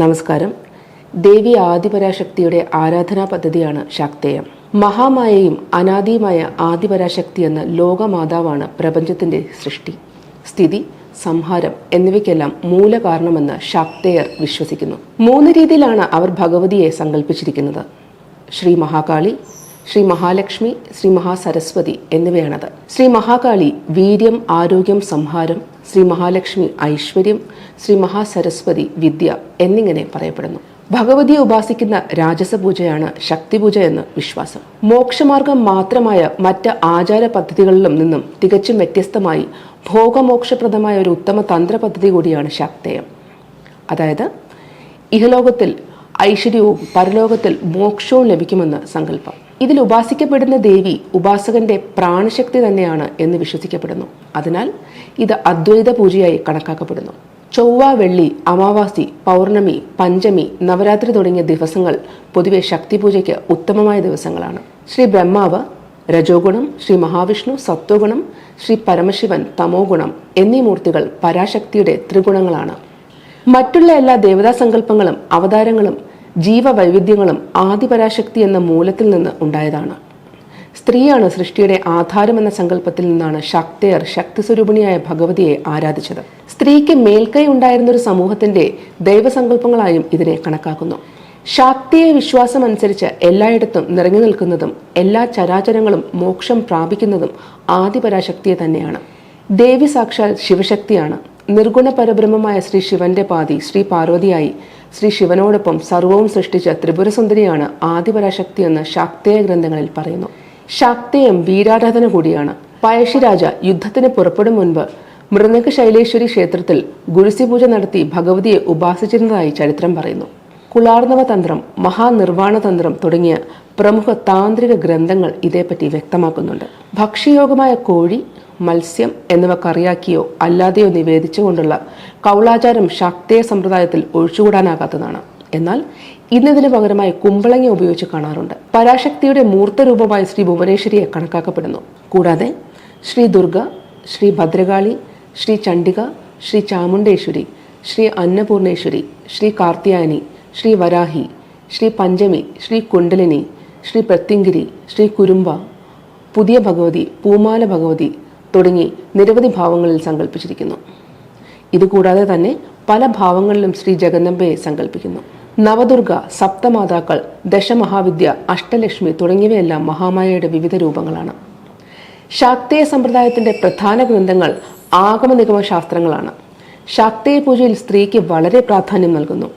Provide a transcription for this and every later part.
നമസ്കാരം. ദേവി ആദിപരാശക്തിയുടെ ആരാധനാ പദ്ധതിയാണ് ശാക്തേയം. മഹാമായയും അനാദിയുമായ ആദിപരാശക്തി എന്ന ലോകമാതാവാണ് പ്രപഞ്ചത്തിന്റെ സൃഷ്ടി. സ്ഥിതി സംഹാരം എന്നിവയ്ക്കെല്ലാം മൂലകാരണമെന്ന് ശാക്തേയർ വിശ്വസിക്കുന്നു. മൂന്ന് രീതിയിലാണ് അവർ ഭഗവതിയെ സങ്കല്പിച്ചിരിക്കുന്നത് ശ്രീ മഹാകാളി ശ്രീ മഹാലക്ഷ്മി ശ്രീ മഹാസരസ്വതി എന്നിവയാണത്. ശ്രീ മഹാകാളി വീര്യം ആരോഗ്യം സംഹാരം ശ്രീ മഹാലക്ഷ്മി ഐശ്വര്യം ശ്രീ മഹാസരസ്വതി വിദ്യ എന്നിങ്ങനെ പറയപ്പെടുന്നു. ഭഗവതിയെ ഉപാസിക്കുന്ന രാജസ പൂജയാണ് ശക്തിപൂജ എന്ന് വിശ്വാസം. മോക്ഷമാർഗം മാത്രമായ മറ്റ് ആചാര പദ്ധതികളിലും നിന്നും തികച്ചും വ്യത്യസ്തമായി ഭോഗമോക്ഷപ്രദമായ ഒരു ഉത്തമ തന്ത്ര പദ്ധതി കൂടിയാണ് ശാക്തേയം. അതായത് ഇഹലോകത്തിൽ ഐശ്വര്യവും പരലോകത്തിൽ മോക്ഷവും ലഭിക്കുമെന്ന് സങ്കല്പം. ഇതിൽ ഉപാസിക്കപ്പെടുന്ന ദേവി ഉപാസകന്റെ പ്രാണശക്തി തന്നെയാണ് എന്ന് വിശ്വസിക്കപ്പെടുന്നു. അതിനാൽ ഇത് അദ്വൈത പൂജയായി കണക്കാക്കപ്പെടുന്നു. ചൊവ്വ വെള്ളി അമാവാസി പൗർണമി പഞ്ചമി നവരാത്രി തുടങ്ങിയ ദിവസങ്ങൾ പൊതുവെ ശക്തിപൂജയ്ക്ക് ഉത്തമമായ ദിവസങ്ങളാണ്. ശ്രീ ബ്രഹ്മാവ് രജോഗുണം ശ്രീ മഹാവിഷ്ണു സത്വഗുണം ശ്രീ പരമശിവൻ തമോ ഗുണം എന്നീ മൂർത്തികൾ പരാശക്തിയുടെ ത്രിഗുണങ്ങളാണ്. മറ്റുള്ള എല്ലാ ദേവതാ സങ്കല്പങ്ങളും അവതാരങ്ങളും ജീവവൈവിധ്യങ്ങളും ആദിപരാശക്തി എന്ന മൂലത്തിൽ നിന്ന് ഉണ്ടായതാണ്. സ്ത്രീയാണ് സൃഷ്ടിയുടെ ആധാരം എന്ന സങ്കല്പത്തിൽ നിന്നാണ് ശക്തയർ ശക്തിസ്വരൂപിണിയായ ഭഗവതിയെ ആരാധിച്ചത്. സ്ത്രീക്ക് മേൽക്കൈ ഉണ്ടായിരുന്ന ഒരു സമൂഹത്തിന്റെ ദൈവസങ്കല്പങ്ങളായും ഇതിനെ കണക്കാക്കുന്നു. ശാക്തിയെ വിശ്വാസം അനുസരിച്ച് എല്ലായിടത്തും നിറഞ്ഞു നിൽക്കുന്നതും എല്ലാ ചരാചരങ്ങളും മോക്ഷം പ്രാപിക്കുന്നതും ആദിപരാശക്തിയെ തന്നെയാണ്. ദേവി സാക്ഷാൽ ശിവശക്തിയാണ്. നിർഗുണ പരബ്രഹ്മമായ ശ്രീ ശിവന്റെ പാതി ശ്രീ പാർവതിയായി ശ്രീ ശിവനോടൊപ്പം സർവവും സൃഷ്ടിച്ച ത്രിപുരസുന്ദരിയാണ് ആദിപരാശക്തി എന്ന് ശാക്തേയ ഗ്രന്ഥങ്ങളിൽ പറയുന്നു. ശാക്തേയം വീരാരാധന കൂടിയാണ്. പഴശ്ശിരാജ യുദ്ധത്തിന് പുറപ്പെടും മുൻപ് മൃതക ശൈലേശ്വരി ക്ഷേത്രത്തിൽ ഗുരുസി പൂജ നടത്തി ഭഗവതിയെ ഉപാസിച്ചിരുന്നതായി ചരിത്രം പറയുന്നു. കുളാർണവ തന്ത്രം മഹാനിർവാണ തന്ത്രം തുടങ്ങിയ പ്രമുഖ താന്ത്രിക ഗ്രന്ഥങ്ങൾ ഇതേപ്പറ്റി വ്യക്തമാക്കുന്നുണ്ട്. ഭക്ഷ്യയോഗമായ കോഴി മത്സ്യം എന്നിവ കറിയാക്കിയോ അല്ലാതെയോ നിവേദിച്ചുകൊണ്ടുള്ള കൗളാചാരം ശാക്തേയ സമ്പ്രദായത്തിൽ ഒഴിച്ചുകൂടാനാകാത്തതാണ്. എന്നാൽ ഇന്നതിന് പകരമായി കുമ്പളങ്ങ ഉപയോഗിച്ച് കാണാറുണ്ട്. പരാശക്തിയുടെ മൂർത്തരൂപമായ ശ്രീ ഭുവനേശ്വരിയെ കണക്കാക്കപ്പെടുന്നു. കൂടാതെ ശ്രീ ദുർഗ ശ്രീ ഭദ്രകാളി ശ്രീ ചണ്ഡിക ശ്രീ ചാമുണ്ടേശ്വരി ശ്രീ അന്നപൂർണേശ്വരി ശ്രീ കാർത്തിയാനി ശ്രീ വരാഹി ശ്രീ പഞ്ചമി ശ്രീ കുണ്ടലിനി ശ്രീ പ്രത്യങ്കിരി ശ്രീ കുരുമ്പ പുതിയ ഭഗവതി പൂമാല ഭഗവതി തുടങ്ങി നിരവധി ഭാവങ്ങളിൽ സങ്കല്പിച്ചിരിക്കുന്നു ഇതുകൂടാതെ തന്നെ പല ഭാവങ്ങളിലും ശ്രീ ജഗന്നമ്പയെ സങ്കല്പിക്കുന്നു നവദുർഗ സപ്തമാതാക്കൾ ദശമഹാവിദ്യ അഷ്ടലക്ഷ്മി തുടങ്ങിയവയെല്ലാം മഹാമായയുടെ വിവിധ രൂപങ്ങളാണ്. ശാക്തേയ സമ്പ്രദായത്തിന്റെ പ്രധാന ഗ്രന്ഥങ്ങൾ ആഗമനിഗമ ശാസ്ത്രങ്ങളാണ് ശാക്തേയ പൂജയിൽ സ്ത്രീക്ക് വളരെ പ്രാധാന്യം നൽകുന്നു.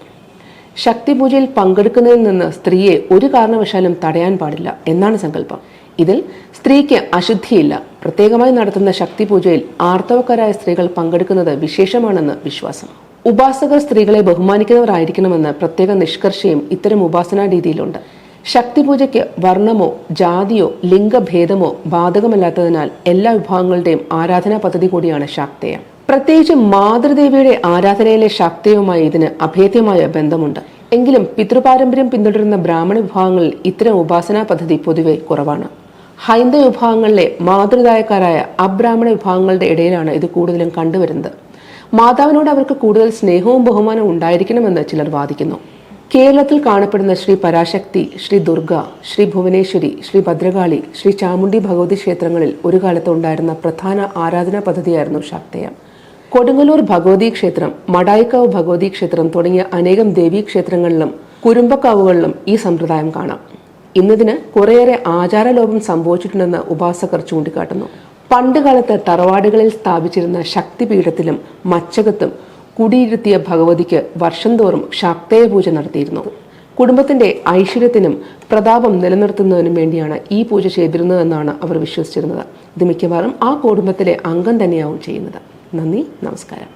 ശക്തി പൂജയിൽ പങ്കെടുക്കുന്നതിൽ നിന്ന് സ്ത്രീയെ ഒരു കാരണവശാലും തടയാൻ പാടില്ല എന്നാണ് സങ്കല്പം. ഇതിൽ സ്ത്രീക്ക് അശുദ്ധിയില്ല. പ്രത്യേകമായി നടത്തുന്ന ശക്തിപൂജയിൽ ആർത്തവക്കാരായ സ്ത്രീകൾ പങ്കെടുക്കുന്നത് വിശേഷമാണെന്ന് വിശ്വാസം. ഉപാസകർ സ്ത്രീകളെ ബഹുമാനിക്കുന്നവരായിരിക്കണമെന്ന് പ്രത്യേക നിഷ്കർഷയും ഇത്തരം ഉപാസനാ രീതിയിലുണ്ട്. ശക്തിപൂജയ്ക്ക് വർണമോ ജാതിയോ ലിംഗഭേദമോ ബാധകമല്ലാത്തതിനാൽ എല്ലാ വിഭാഗങ്ങളുടെയും ആരാധനാ പദ്ധതി കൂടിയാണ് ശാക്തേയം. പ്രത്യേകിച്ച് മാതൃദേവിയുടെ ആരാധനയിലെ ശക്തിയുമായി ഇതിന് അഭേദ്യമായ ബന്ധമുണ്ട്. എങ്കിലും പിതൃപാരമ്പര്യം പിന്തുടരുന്ന ബ്രാഹ്മണ വിഭാഗങ്ങളിൽ ഇത്തരം ഉപാസനാ പദ്ധതി പൊതുവെ കുറവാണ്. ഹൈന്ദവ വിഭാഗങ്ങളിലെ മാതൃദായക്കാരായ അബ്രാഹ്മണ വിഭാഗങ്ങളുടെ ഇടയിലാണ് ഇത് കൂടുതലും കണ്ടുവരുന്നത്. മാതാവിനോട് അവർക്ക് കൂടുതൽ സ്നേഹവും ബഹുമാനവും ഉണ്ടായിരിക്കണമെന്ന് ചിലർ വാദിക്കുന്നു. കേരളത്തിൽ കാണപ്പെടുന്ന ശ്രീ പരാശക്തി ശ്രീ ദുർഗ ശ്രീ ഭുവനേശ്വരി ശ്രീ ഭദ്രകാളി ശ്രീ ചാമുണ്ഡി ഭഗവതി ക്ഷേത്രങ്ങളിൽ ഒരു കാലത്ത് ഉണ്ടായിരുന്ന പ്രധാന ആരാധനാ പദ്ധതിയായിരുന്നു ശാക്തേയം. കൊടുങ്ങല്ലൂർ ഭഗവതി ക്ഷേത്രം മടായിക്കാവ് ഭഗവതി ക്ഷേത്രം തുടങ്ങിയ അനേകം ദേവീ ക്ഷേത്രങ്ങളിലും കുരുമ്പക്കാവുകളിലും ഈ സമ്പ്രദായം കാണാം. ഇന്നതിന് കുറേയേറെ ആചാരലോപം സംഭവിച്ചിട്ടുണ്ടെന്ന് ഉപാസകർ ചൂണ്ടിക്കാട്ടുന്നു. പണ്ടുകാലത്ത് തറവാടുകളിൽ സ്ഥാപിച്ചിരുന്ന ശക്തിപീഠത്തിലും മച്ചകത്തും കുടിയിരുത്തിയ ഭഗവതിക്ക് വർഷം തോറും ശാക്തേയ പൂജ നടത്തിയിരുന്നു. കുടുംബത്തിന്റെ ഐശ്വര്യത്തിനും പ്രതാപം നിലനിർത്തുന്നതിനും വേണ്ടിയാണ് ഈ പൂജ ചെയ്തിരുന്നതെന്നാണ് അവർ വിശ്വസിച്ചിരുന്നത്. ഇത് മിക്കവാറും ആ കുടുംബത്തിലെ അംഗം തന്നെയാവും ചെയ്യുന്നത്. നന്ദി നമസ്കാരം.